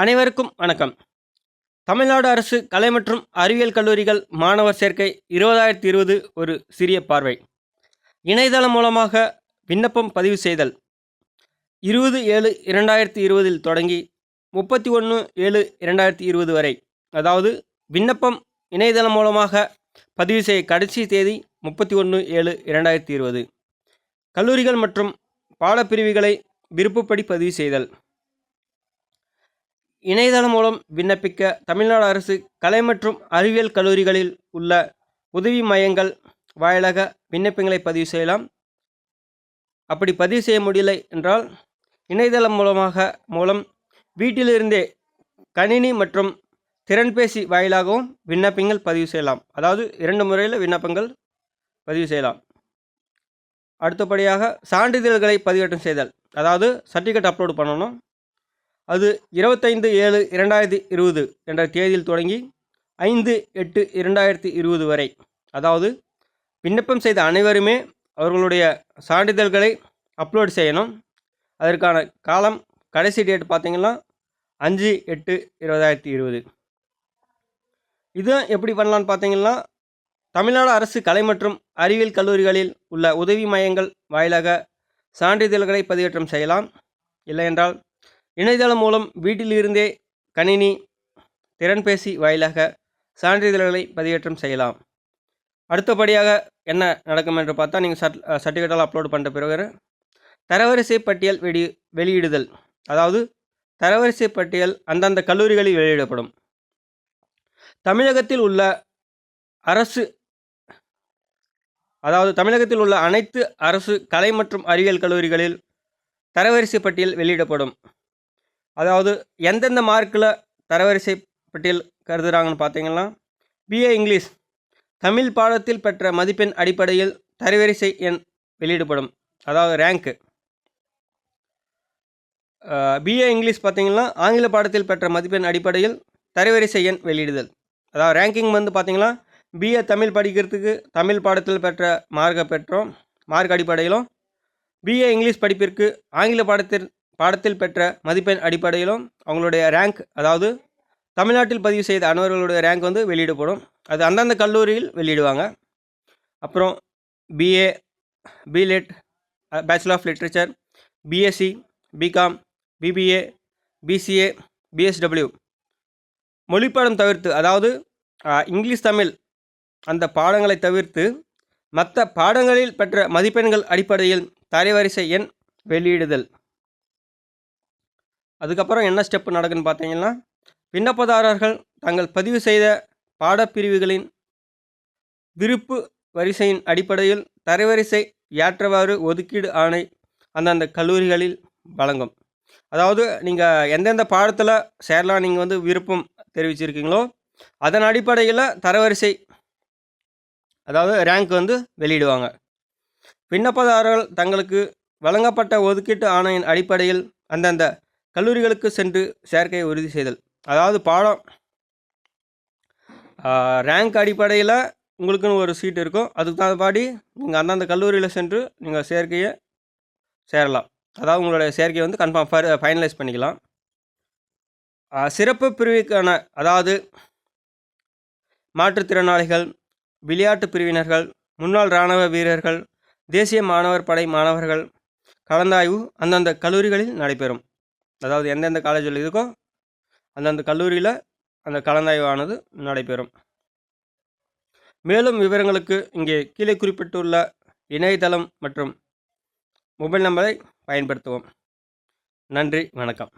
அனைவருக்கும் வணக்கம். தமிழ்நாடு அரசு கலை மற்றும் அறிவியல் கல்லூரிகள் மாணவர் சேர்க்கை இருபதாயிரத்தி இருபது ஒரு சிறிய பார்வை. இணையதளம் மூலமாக விண்ணப்பம் பதிவு செய்தல். இருபது ஏழு இரண்டாயிரத்தி இருபதில் தொடங்கி முப்பத்தி ஒன்று ஏழு இரண்டாயிரத்தி இருபது வரை. அதாவது விண்ணப்பம் இணையதளம் மூலமாக பதிவு செய்ய கடைசி தேதி முப்பத்தி ஒன்று ஏழு இரண்டாயிரத்தி இருபது. கல்லூரிகள் மற்றும் பாடப்பிரிவுகளை விருப்பப்படி பதிவு செய்தல். இணையதளம் மூலம் விண்ணப்பிக்க தமிழ்நாடு அரசு கலை மற்றும் அறிவியல் கல்லூரிகளில் உள்ள உதவி மையங்கள் வாயிலாக விண்ணப்பங்களை பதிவு செய்யலாம். அப்படி பதிவு செய்ய முடியலை என்றால் இணையதளம் மூலமாக மூலம் வீட்டிலிருந்தே கணினி மற்றும் திறன்பேசி வாயிலாகவும் விண்ணப்பங்கள் பதிவு செய்யலாம். அதாவது இரண்டு முறையில் விண்ணப்பங்கள் பதிவு செய்யலாம். அடுத்தபடியாக சான்றிதழ்களை பதிவேற்றம் செய்தல். அதாவது சர்டிஃபிகேட் அப்லோடு பண்ணணும். அது இருபத்தைந்து ஏழு இரண்டாயிரத்தி இருபது என்ற தேதியில் தொடங்கி ஐந்து எட்டு இரண்டாயிரத்தி இருபது வரை. அதாவது விண்ணப்பம் செய்த அனைவருமே அவர்களுடைய சான்றிதழ்களை அப்லோட் செய்யணும். அதற்கான காலம் கடைசி டேட் பார்த்திங்கன்னா அஞ்சு எட்டு இருபதாயிரத்தி இருபது. இதுதான் எப்படி பண்ணலான்னு பார்த்தீங்கன்னா தமிழ்நாடு அரசு கலை மற்றும் அறிவியல் கல்லூரிகளில் உள்ள உதவி மையங்கள் வாயிலாக சான்றிதழ்களை பதிவேற்றம் செய்யலாம். இல்லை என்றால் இணையதளம் மூலம் வீட்டிலிருந்தே கணினி திறன்பேசி வாயிலாக சான்றிதழ்களை பதிவேற்றம் செய்யலாம். அடுத்தபடியாக என்ன நடக்கும் என்று பார்த்தா நீங்கள் சர்ட் சர்டிஃபிகேட்டால் அப்லோட் பண்ணுற பிறகு தரவரிசை பட்டியல் வெளி வெளியிடுதல். அதாவது தரவரிசை பட்டியல் அந்தந்த கல்லூரிகளில் வெளியிடப்படும். தமிழகத்தில் உள்ள அரசு அதாவது தமிழகத்தில் உள்ள அனைத்து அரசு கலை மற்றும் அறிவியல் கல்லூரிகளில் தரவரிசை பட்டியல் வெளியிடப்படும். அதாவது எந்தெந்த மார்க்கில் தரவரிசை பட்டியல் கருதுகிறாங்கன்னு பார்த்தீங்கன்னா பிஏ இங்கிலீஷ். தமிழ் பாடத்தில் பெற்ற மதிப்பெண் அடிப்படையில் தரவரிசை எண் வெளியிடப்படும். அதாவது ரேங்க்கு பிஏ இங்கிலீஷ் பார்த்தீங்கன்னா ஆங்கில பாடத்தில் பெற்ற மதிப்பெண் அடிப்படையில் தரவரிசை எண் வெளியிடுதல். அதாவது ரேங்கிங் வந்து பார்த்தீங்கன்னா பிஏ தமிழ் படிக்கிறதுக்கு தமிழ் பாடத்தில் பெற்ற மார்க்கை பெற்றோம் மார்க் அடிப்படையிலும். பிஏ இங்கிலீஷ் படிப்பிற்கு ஆங்கில பாடத்தில் பாடத்தில் பெற்ற மதிப்பெண் அடிப்படையிலும் அவங்களுடைய ரேங்க் அதாவது தமிழ்நாட்டில் பதிவு செய்த அனைவர்களுடைய ரேங்க் வந்து வெளியிடப்படும். அது அந்தந்த கல்லூரியில் வெளியிடுவாங்க. அப்புறம் BA BLit bachelor of literature BSc BCom BBA BCA BSW மொழிப்பாடம் தவிர்த்து அதாவது இங்கிலீஷ் தமிழ் அந்த பாடங்களை தவிர்த்து மற்ற பாடங்களில் பெற்ற மதிப்பெண்கள் அடிப்படையில் தரைவரிசை எண் வெளியிடுதல். அதுக்கப்புறம் என்ன ஸ்டெப் நடக்குன்னு பார்த்தீங்கன்னா விண்ணப்பதாரர்கள் தங்கள் பதிவு செய்த பாடப்பிரிவுகளின் விருப்பு வரிசையின் அடிப்படையில் தரவரிசை ஏற்றவாறு ஒதுக்கீடு ஆணை அந்தந்த கல்லூரிகளில் வழங்கும். அதாவது நீங்கள் எந்தெந்த பாடத்தில் சேரலாம் நீங்கள் வந்து விருப்பம் தெரிவிச்சிருக்கீங்களோ அதன் அடிப்படையில் தரவரிசை அதாவது ரேங்க் வந்து வெளியிடுவாங்க. விண்ணப்பதாரர்கள் தங்களுக்கு வழங்கப்பட்ட ஒதுக்கீட்டு ஆணையின் அடிப்படையில் அந்தந்த கல்லூரிகளுக்கு சென்று சேர்க்கையை உறுதி செய்தல். அதாவது பாடம் ரேங்க் அடிப்படையில் உங்களுக்குன்னு ஒரு சீட் இருக்கும். அதுக்கு தகுந்தபாடி நீங்கள் அந்தந்த கல்லூரியில் சென்று நீங்கள் சேர்க்கையை சேரலாம். அதாவது உங்களுடைய சேர்க்கையை வந்து கன்ஃபார்ம் ஃபைனலைஸ் பண்ணிக்கலாம். சிறப்பு பிரிவுக்கான அதாவது மாற்றுத்திறனாளிகள் விளையாட்டு பிரிவினர்கள் முன்னாள் இராணுவ வீரர்கள் தேசிய மாணவர் படை மாணவர்கள் கலந்தாய்வு அந்தந்த கல்லூரிகளில் நடைபெறும். அதாவது எந்தெந்த காலேஜில் இருக்கோ அந்தந்த கல்லூரியில் அந்த கலந்தாய்வானது நடைபெறும். மேலும் விவரங்களுக்கு இங்கே கீழே குறிப்பிட்டுள்ள இணையதளம் மற்றும் மொபைல் நம்பரை பயன்படுத்துவோம். நன்றி வணக்கம்.